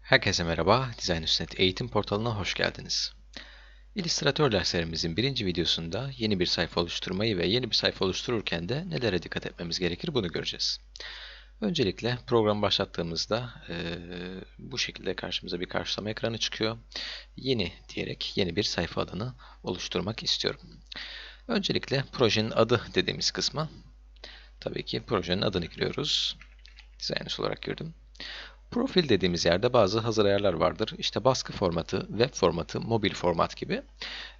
Herkese merhaba, Design.net eğitim portalına hoş geldiniz. İllüstratör derslerimizin birinci videosunda yeni bir sayfa oluşturmayı ve yeni bir sayfa oluştururken de nelere dikkat etmemiz gerekir bunu göreceğiz. Öncelikle program başlattığımızda e, bu şekilde karşımıza bir karşılama ekranı çıkıyor. Yeni diyerek yeni bir sayfa adını oluşturmak istiyorum. Öncelikle projenin adı dediğimiz kısma tabii ki projenin adını giriyoruz. Designers olarak girdim. Profil dediğimiz yerde bazı hazır ayarlar vardır. İşte baskı formatı, web formatı, mobil format gibi.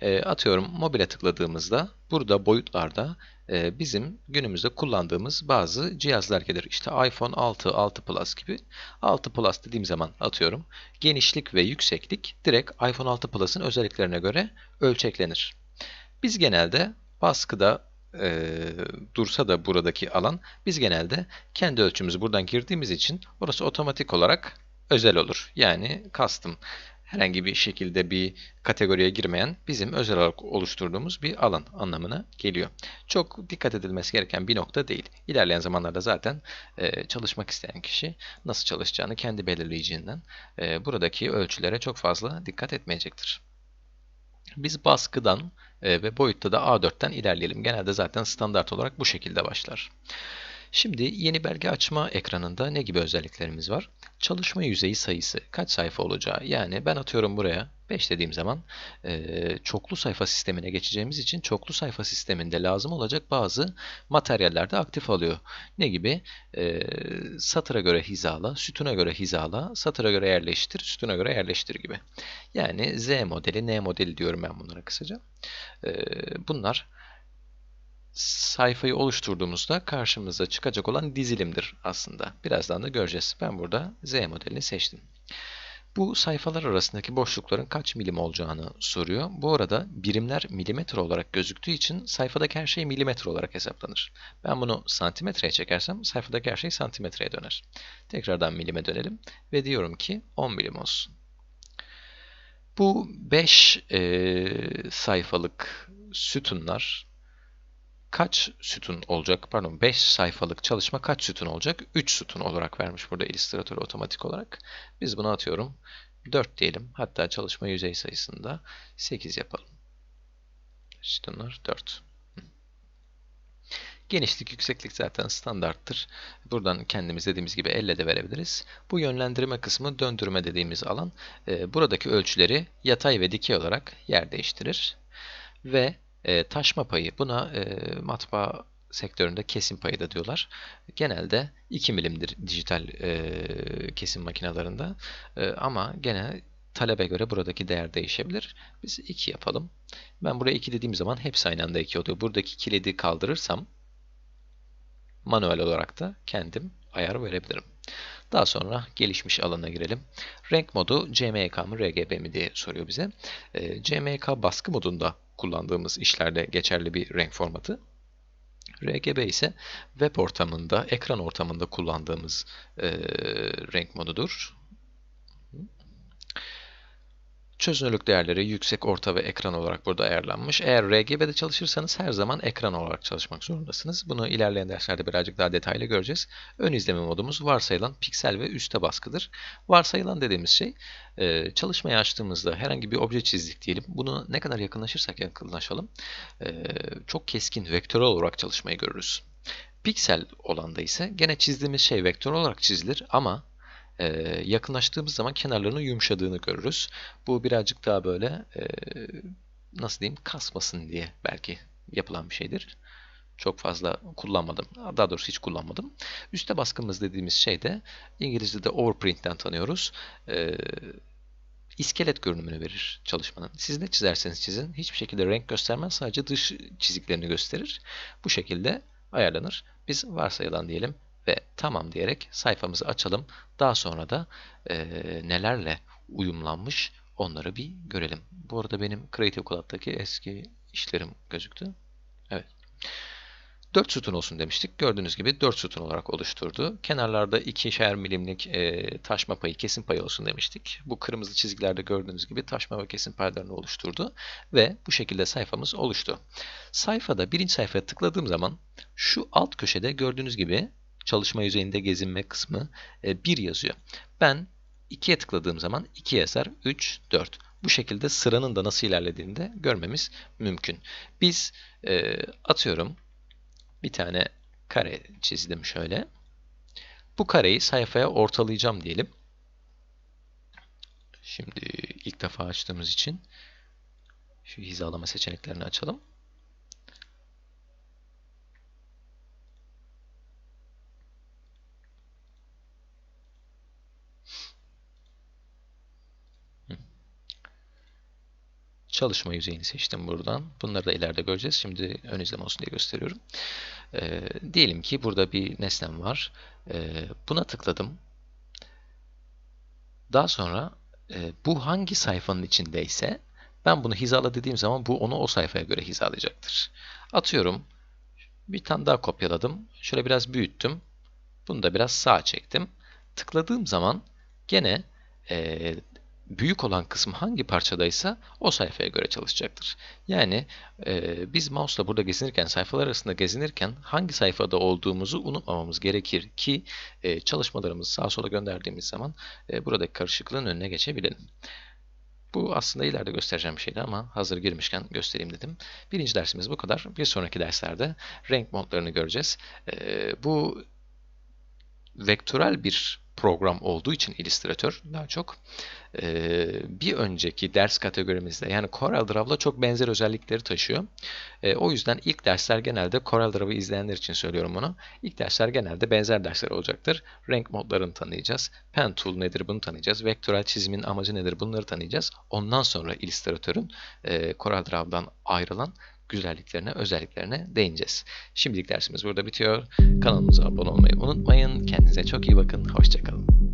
E, atıyorum mobile tıkladığımızda burada boyutlarda e, bizim günümüzde kullandığımız bazı cihazlar gelir. İşte iPhone 6, 6 Plus gibi. 6 Plus dediğim zaman atıyorum genişlik ve yükseklik direkt iPhone 6 Plus'ın özelliklerine göre ölçeklenir. Biz genelde baskıda e, dursa da buradaki alan biz genelde kendi ölçümüzü buradan girdiğimiz için orası otomatik olarak özel olur. Yani custom herhangi bir şekilde bir kategoriye girmeyen bizim özel olarak oluşturduğumuz bir alan anlamına geliyor. Çok dikkat edilmesi gereken bir nokta değil. İlerleyen zamanlarda zaten e, çalışmak isteyen kişi nasıl çalışacağını kendi belirleyeceğinden e, buradaki ölçülere çok fazla dikkat etmeyecektir. Biz baskıdan e, ve boyutta da A4'ten ilerleyelim. Genelde zaten standart olarak bu şekilde başlar. Şimdi yeni belge açma ekranında ne gibi özelliklerimiz var? Çalışma yüzeyi sayısı kaç sayfa olacağı yani ben atıyorum buraya 5 dediğim zaman e, çoklu sayfa sistemine geçeceğimiz için çoklu sayfa sisteminde lazım olacak bazı materyaller de aktif alıyor. Ne gibi? E, satıra göre hizala, sütuna göre hizala, satıra göre yerleştir, sütuna göre yerleştir gibi. Yani Z modeli, N modeli diyorum ben bunlara kısaca. E, bunlar sayfayı oluşturduğumuzda karşımıza çıkacak olan dizilimdir aslında. Birazdan da göreceğiz. Ben burada Z modelini seçtim. Bu sayfalar arasındaki boşlukların kaç milim olacağını soruyor. Bu arada birimler milimetre olarak gözüktüğü için sayfadaki her şey milimetre olarak hesaplanır. Ben bunu santimetreye çekersem sayfadaki her şey santimetreye döner. Tekrardan milime dönelim ve diyorum ki 10 milim olsun. Bu 5 e, sayfalık sütunlar kaç sütun olacak? Pardon 5 sayfalık çalışma kaç sütun olacak? 3 sütun olarak vermiş burada Illustrator otomatik olarak. Biz bunu atıyorum. 4 diyelim. Hatta çalışma yüzey sayısında 8 yapalım. Sütunlar 4. Genişlik, yükseklik zaten standarttır. Buradan kendimiz dediğimiz gibi elle de verebiliriz. Bu yönlendirme kısmı döndürme dediğimiz alan. Buradaki ölçüleri yatay ve dikey olarak yer değiştirir. Ve e, taşma payı buna e, matbaa sektöründe kesim payı da diyorlar. Genelde 2 milimdir dijital e, kesim makinelerinde e, ama gene talebe göre buradaki değer değişebilir. Biz 2 yapalım. Ben buraya 2 dediğim zaman hepsi aynı anda 2 oluyor. Buradaki kilidi kaldırırsam manuel olarak da kendim ayar verebilirim. Daha sonra gelişmiş alana girelim. Renk modu CMYK mı RGB mi diye soruyor bize. E, CMYK baskı modunda kullandığımız işlerde geçerli bir renk formatı. RGB ise web ortamında, ekran ortamında kullandığımız e, renk modudur. Çözünürlük değerleri yüksek, orta ve ekran olarak burada ayarlanmış. Eğer RGB'de çalışırsanız her zaman ekran olarak çalışmak zorundasınız. Bunu ilerleyen derslerde birazcık daha detaylı göreceğiz. Ön izleme modumuz varsayılan piksel ve üste baskıdır. Varsayılan dediğimiz şey e, çalışmayı açtığımızda herhangi bir obje çizdik diyelim. Bunu ne kadar yakınlaşırsak yakınlaşalım e, çok keskin vektörel olarak çalışmayı görürüz. Piksel olanda ise gene çizdiğimiz şey vektör olarak çizilir ama e, yakınlaştığımız zaman kenarlarının yumuşadığını görürüz. Bu birazcık daha böyle e, nasıl diyeyim kasmasın diye belki yapılan bir şeydir. Çok fazla kullanmadım. Daha doğrusu hiç kullanmadım. Üste baskımız dediğimiz şey de İngilizce'de overprint'ten tanıyoruz. Ee, iskelet görünümünü verir çalışmanın. Siz ne çizerseniz çizin hiçbir şekilde renk göstermez. Sadece dış çiziklerini gösterir. Bu şekilde ayarlanır. Biz varsayılan diyelim ve tamam diyerek sayfamızı açalım. Daha sonra da e, nelerle uyumlanmış onları bir görelim. Bu arada benim Creative Cloud'daki eski işlerim gözüktü. Evet. 4 sütun olsun demiştik. Gördüğünüz gibi 4 sütun olarak oluşturdu. Kenarlarda 2'şer milimlik e, taşma payı, kesim payı olsun demiştik. Bu kırmızı çizgilerde gördüğünüz gibi taşma ve kesim paylarını oluşturdu. Ve bu şekilde sayfamız oluştu. Sayfada birinci sayfaya tıkladığım zaman şu alt köşede gördüğünüz gibi çalışma yüzeyinde gezinme kısmı e, 1 yazıyor. Ben 2'ye tıkladığım zaman 2 yazar, 3, 4. Bu şekilde sıranın da nasıl ilerlediğini de görmemiz mümkün. Biz e, atıyorum bir tane kare çizdim şöyle. Bu kareyi sayfaya ortalayacağım diyelim. Şimdi ilk defa açtığımız için şu hizalama seçeneklerini açalım. Çalışma yüzeyini seçtim buradan. Bunları da ileride göreceğiz. Şimdi ön izleme olsun diye gösteriyorum. Ee, diyelim ki burada bir nesnem var. Ee, buna tıkladım. Daha sonra e, bu hangi sayfanın içindeyse ben bunu hizala dediğim zaman bu onu o sayfaya göre hizalayacaktır. Atıyorum bir tane daha kopyaladım. Şöyle biraz büyüttüm. Bunu da biraz sağa çektim. Tıkladığım zaman gene e, büyük olan kısım hangi parçadaysa o sayfaya göre çalışacaktır. Yani e, biz mouse'la burada gezinirken, sayfalar arasında gezinirken hangi sayfada olduğumuzu unutmamamız gerekir ki e, çalışmalarımızı sağa sola gönderdiğimiz zaman e, buradaki karışıklığın önüne geçebilelim. Bu aslında ileride göstereceğim bir şeydi ama hazır girmişken göstereyim dedim. Birinci dersimiz bu kadar. Bir sonraki derslerde renk modlarını göreceğiz. E, bu vektörel bir program olduğu için Illustrator daha çok e, bir önceki ders kategorimizde yani CorelDraw'la çok benzer özellikleri taşıyor. E, o yüzden ilk dersler genelde CorelDraw'ı izleyenler için söylüyorum bunu. İlk dersler genelde benzer dersler olacaktır. Renk modlarını tanıyacağız. Pen Tool nedir bunu tanıyacağız. Vektörel çizimin amacı nedir bunları tanıyacağız. Ondan sonra Illustrator'ın e, CorelDraw'dan ayrılan güzelliklerine, özelliklerine değineceğiz. Şimdilik dersimiz burada bitiyor. Kanalımıza abone olmayı unutmayın. Kendinize çok iyi bakın. Hoşçakalın.